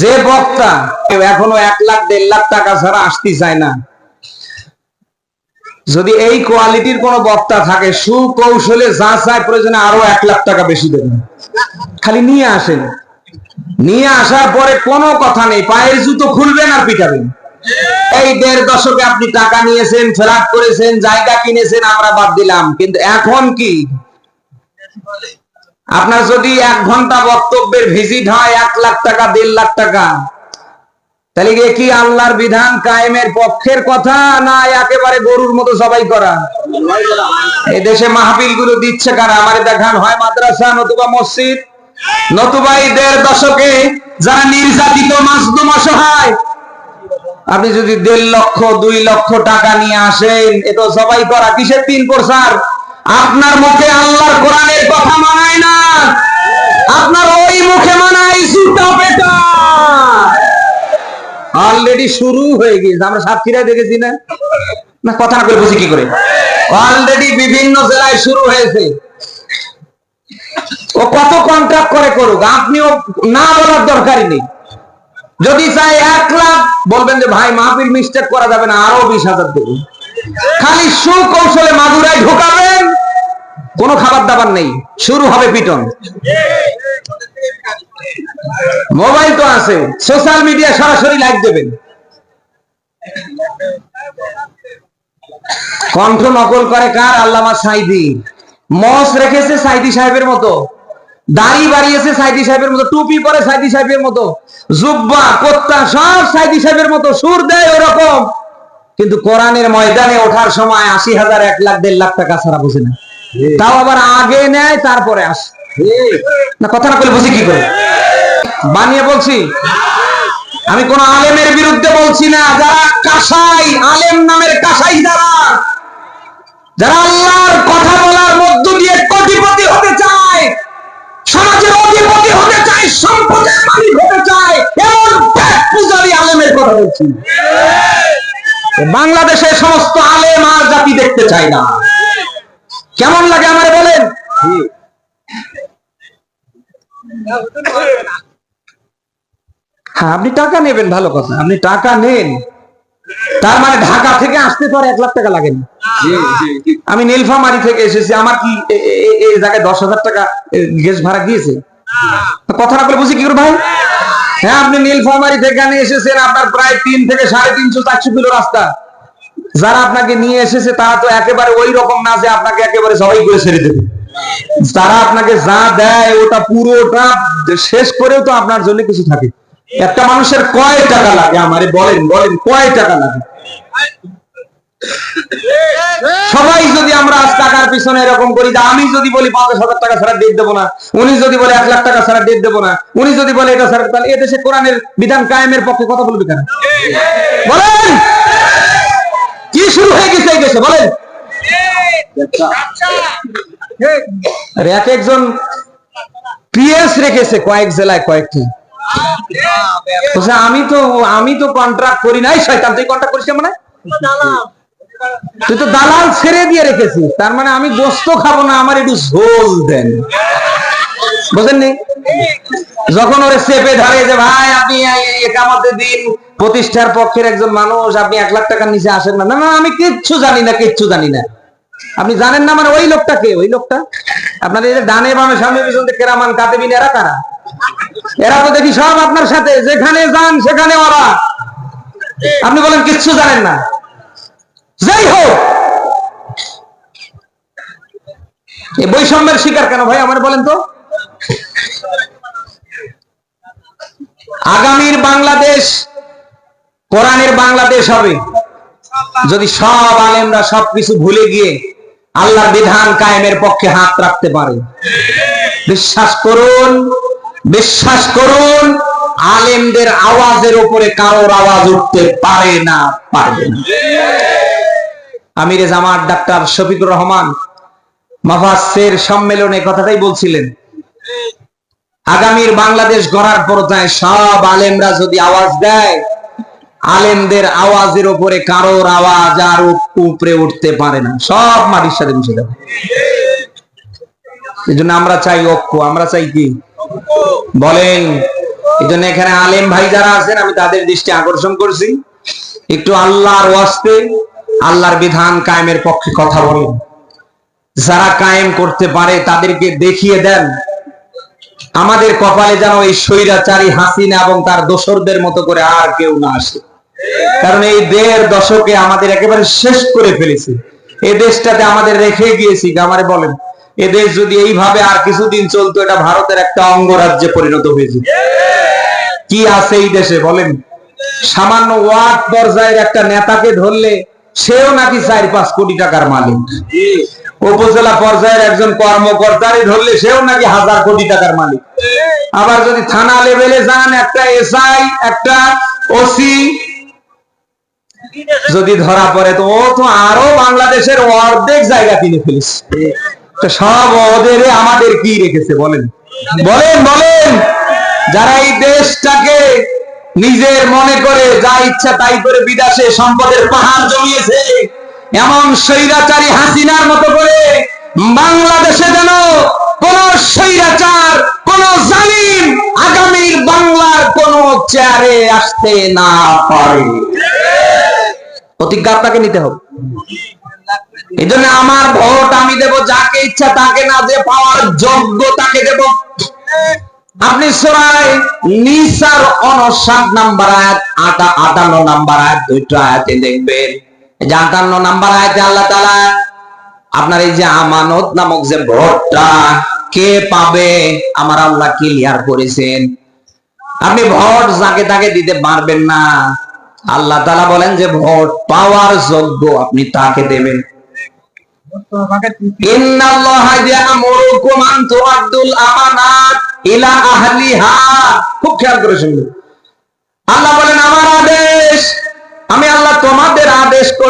যে বক্তা এখনও এক লাখ, দেড় লাখ টাকা ছাড়া আসতে চায় না, যদি এই কোয়ালিটির কোন বক্তা থাকে, সুকৌশলে যা চায় প্রয়োজনে আরও এক লাখ টাকা বেশি দেবেন খালি নিয়ে আসেন। নিয়ে আসার পরে কোনো কথা নেই, পায়ের জুতো খুলবেন আর পিটাবেন। এই দেড় দশকে আপনি টাকা নিয়েছেন, ফ্ল্যাট করেছেন, জায়গা কিনেছেন, আমরা বাদ দিলাম। কিন্তু এখন কি? আপনার যদি এক ঘণ্টা বক্তব্যের ভিজিট হয়, এক লাখ টাকা, দেড় লাখ টাকা, তাহলে কি আল্লাহর বিধান কায়েমের পক্ষের কথা না একেবারে গরুর মতো সবাই করা? এই দেশে মাহফিলগুলো দিচ্ছে কারা? আমার দেখান হয় মাদ্রাসা, নতুবা মসজিদ, নতুবা এই দেড় দশকে যারা নির্যাতিত মাসদুম অসহায়, আপনি যদি দেড় লক্ষ, দুই লক্ষ টাকা নিয়ে আসেন, এ তো সবাই করা। কিসের তিন প্রসার? আপনার মুখে আল্লাহর কোরআনের কথা মানায় না। আপনার ওই মুখে মানায় সুটা পেটা অলরেডি শুরু হয়ে গেছে আমরা সাতক্ষীরায় দেখেছি না? না, কথা না করে বুঝি কি করে? অলরেডি বিভিন্ন জেলায় শুরু হয়েছে। ও কত কন্ট্রাক্ট করে করুক, আপনিও না বলার দরকারই নেই। যদি চাই এক লাখ, বলবেন যে ভাই মাহফিল মিস্টেক করা যাবে না, আরও বিশ হাজার দেবেন খালি সুকৌশলে মাগুরায় ঢোকাবেন কোনো খাবার দাবার নেই। শুরু হবে পিটন। মোবাইল তো আছে। সোশ্যাল মিডিয়া সরাসরি লাইভ দেবেন। কণ্ঠ নকল করে কার? আল্লামা সাইদি। মস রেখেছে সাইদি সাহেবের মতো। দাড়ি বাড়িয়েছে সাইদি সাহেবের মতো। টুপি পরে সাইদি সাহেবের মতো। জুব্বা কোত্তা সব সাইদি সাহেবের মতো। সুর দেয় ওরকম। কিন্তু কোরআনের ময়দানে ওঠার সময় আশি হাজার, এক লাখ, দেড় লাখ টাকা ছাড়া বুঝে না। তাও আবার আগে নেয় তারপরে আসে। না কথা না বলে বুঝি কি করে? বানিয়ে বলছি আমি কোন আলেমের বিরুদ্ধে বলছি না যারা কাসাই আলেম নামের কাসাই যারা যারা আল্লাহর কথা বলার মধ্য দিয়ে কোটিপতি হতে চায় সমাজের অধিপতি হতে চায় সম্পদের মালিক হতে চায় এমন পূজারী আলেমের কথা বলছি বাংলাদেশের সমস্ত আলেম আর জাতি দেখতে চায় না। কেমন লাগে আমার বলেন? হ্যাঁ আপনি টাকা নেবেন ভালো কথা। আপনি টাকা নেন। তার মানে ঢাকা থেকে আসতে তো আর এক লাখ টাকা লাগে না। আমি নীলফামারি থেকে এসেছি। আমার কি এই জায়গায় দশ হাজার টাকা গ্যাস ভাড়া গিয়েছে কথা না বলে বুঝি কি করে ভাই? হ্যাঁ আপনি নীলফামারি থেকে এসেছেন। আপনার প্রায় তিন থেকে সাড়ে তিনশো চারশো কিলো রাস্তা। যারা আপনাকে নিয়ে এসেছে, তারা তো একেবারে ওই রকম না যে আপনাকে একেবারে সবাই করে ছেড়ে দেবে। তারা আপনাকে যা দেয়, ওটা পুরোটা শেষ করেও তো আপনার জন্য কিছু থাকে। একটা মানুষের কয় টাকা লাগে আমারে? বলেন বলেন, কয় টাকা লাগে? সবাই যদি আমরা আজ টাকার পিছনে এরকম করি যে আমি যদি বলি পঞ্চাশ হাজার টাকা ছাড়া ডেট দেবো না, উনি যদি বলে এক লাখ টাকা ছাড়া ডেট দেবো না, উনি যদি বলে এটা ছাড়া, তাহলে এদেশে কোরআনের বিধান কায়েমের পক্ষে কথা বলবে কেন? বলেন! কি শুরু হয়ে গেছে দেশে বলেন। এক একজন পিএস রেখেছে, কয়েক জেলায় কয়েকটি। আমি তো আমি তো কন্ট্রাক্ট করি নাই, শয়তান, তুই কন্ট্রাক্ট করিস মানে? তুই তো দালাল ছেড়ে দিয়ে রেখেছিস, তার মানে আমি গোস্ত খাব না, আমার একটু ঝোল দেন। বুঝেননি? যখন ওরে চেপে ধরে যে, ভাই, আপনি একামতে দিন, প্রতিষ্ঠার পক্ষের একজন মানুষ, আপনি এক লাখ টাকার নিচে আসেন না। না আমি কিচ্ছু জানি না, কিচ্ছু জানি না। আপনি জানেন না মানে ওই লোকটা কে? ওই লোকটা? আপনার এই যে ডানে বামে, সামনে পিছনে কেরামান, কাতেবিন, এরা কারা? এরা তো দেখি সব আপনার সাথে, যেখানে যান, সেখানে ওরা। আপনি বলেন, কিচ্ছু জানেন না। যাই হোক। এই বৈষম্যের শিকার কেন ভাই, আমার বলেন তো? আগামীর বাংলাদেশ, কোরআনের বাংলাদেশ হবে। যদি সব আলেমরা সবকিছু ভুলে গিয়ে আল্লাহর বিধান কায়েমের পক্ষে হাত রাখতে পারে। বিশ্বাস করুন বিশ্বাস করুন, আলেমদের আওয়াজের উপরে কারোর আওয়াজ উঠতে পারে না, পারবে না। আমিরে জামাত ডাক্তার শফিকুর রহমান মাফাসের সম্মেলনে কথাটাই বলছিলেন। আগামীর বাংলাদেশ গড়ার পর্যায়ে সব আলেমরা যদি আওয়াজ দেয়, আলেমদের আওয়াজের উপরে কারোর আওয়াজ আর উপরে উঠতে পারে না। সব মাটির সাথে মিশে যাবে। এই জন্য আমরা চাই ঐক্য। আমরা চাই কি? বলেন এই জন্য এখানে আলেম ভাই যারা আছেন, আমি তাদের দৃষ্টি আকর্ষণ করছি। একটু আল্লাহর ওয়াস্তে, আল্লাহর বিধান কায়েমের পক্ষে কথা বলেন। যারা কায়েম করতে পারে, তাদেরকে দেখিয়ে দেন। আমাদের কপালে যেন এই স্বৈরাচারী হাসিনা এবং তার দোসরদের মতো করে আর কেউ না আসে। কারণ এই দেড় দশকে আমাদের একেবারে শেষ করে ফেলেছে। এই দেশটাতে আমাদের রেখে গিয়েছি, আমারে বলেন। এ দেশ যদি এইভাবে আর কিছুদিন চলতো, এটা ভারতের একটা অঙ্গরাজ্যে পরিণত হয়েছে কি আছে এই দেশে, বলেন? সামান্য ওয়ার্ড পর্যায়ের একটা নেতাকে ধরলে, সেও নাকি চার পাঁচ কোটি টাকার মালিক। উপজেলা পর্যায়ের একজন কর্মকর্তারে ধরলে সেও নাকি হাজার কোটি টাকার মালিক। আবার যদি থানা লেভেলে যান, একটা এসআই, একটা ওসি, যদি ধরা পড়ে, তো ও তো আরও বাংলাদেশের অর্ধেক জায়গা কিনে ফেলিস সব ওদের আমাদের কি রেখেছে, বলেন? বলেন বলেন! যারা এই দেশটাকে নিজের মনে করে যা ইচ্ছা তাই করে বিদেশে সম্পদের পাহাড় জমিয়েছে এমন স্বৈরাচারী হাসিনার মতো করে বাংলাদেশে যেন কোন স্বৈরাচার, কোন জালিম আগামীর বাংলার কোন চেয়ারে আসতে না পারে। প্রতিজ্ঞা আপনাকে নিতে হবে। এই জন্য আমার ভোট আমি দেব যাকে ইচ্ছা তাকে না যে পাওয়ার যোগ্য তাকে দেব। আপনি সরাই নিসার অনসাত নাম্বার আয়াত, আটা আটান্ন নাম্বার আয়াত, দুইটা আয়াতে দেখবেন। যে নাম্বার আয়াতে আল্লাহ তাআলা আপনার এই যে আমানত নামক যে ভোটটা কে পাবে, আমার আল্লাহ ক্লিয়ার করেছেন। আপনি ভোট যাকে তাকে দিতে পারবেন না। আল্লাহ তাআলা বলেন যে ভোট পাওয়ার যোগ্য আপনি তাকে দেবেন। আল্লাহ বলেন, আমার আদেশ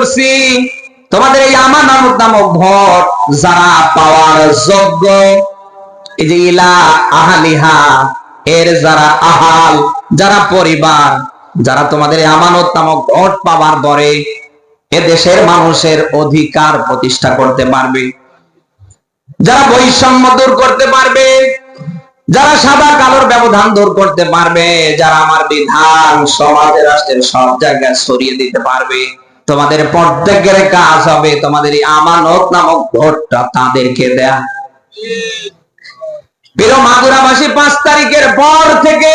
করছি। তোমাদের এই আমানত নামক ভোট যারা পাওয়ার যোগ্য, এই যে ইলা আহলিহা, এর যারা আহাল, যারা পরিবার, যারা তোমাদের আমানত নামক পাবার পরে এ দেশের মানুষের অধিকার প্রতিষ্ঠা করতে পারবে। যারা বৈষম্য দূর করতে পারবে, যারা সাদা কালোর ব্যবধান দূর করতে পারবে, যারা আমার বিধান, সমাজে, রাষ্ট্রের সব জায়গায় ছড়িয়ে দিতে পারবে। তোমাদের প্রত্যেকের কাজ হবে, তোমাদের আমানত নামক ভোটটা তাদেরকে দেয়া। প্রিয় মাগুরাবাসী, পাঁচ তারিখের পর থেকে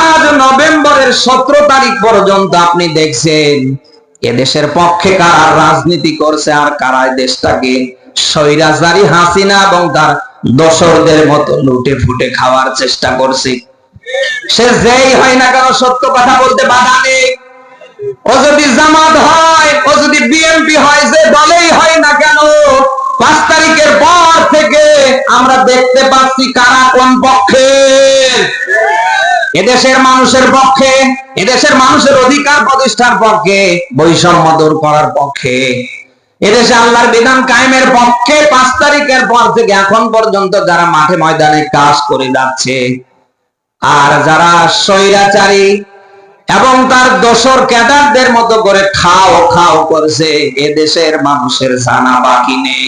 আজ নভেম্বরের সতেরো তারিখ পর্যন্ত আপনি দেখছেন, এদেশের পক্ষে কারা রাজনীতি করছে আর কারা দেশটাকে স্বৈরাচারী হাসিনা এবং তার দোসরদের মতো লুটে ফুটে খাওয়ার চেষ্টা করছে। সে যেই হয় না কেন সত্য কথা বলতে বাধা নেই। ও যদি জামাত হয়, ও যদি বিএনপি হয়, যে দলেই হয় না কেন, পাঁচ তারিখের পর থেকে আমরা দেখতে পাচ্ছি কারা কোন পক্ষে। এদেশের মানুষের পক্ষে, এদেশের মানুষের অধিকার প্রতিষ্ঠার পক্ষে, বৈষম্য দূর করার পক্ষে। এদেশে আল্লাহর বিধান কায়েমের পক্ষে, পাঁচ তারিখের পর থেকে এখন পর্যন্ত যারা মাঠে ময়দানে কাজ করে যাচ্ছে, আর যারা স্বৈরাচারী এবং তার দোসর ক্যাডারদের মতো করে খাও খাও করছে। এদেশের মানুষের জানা বাকি নেই।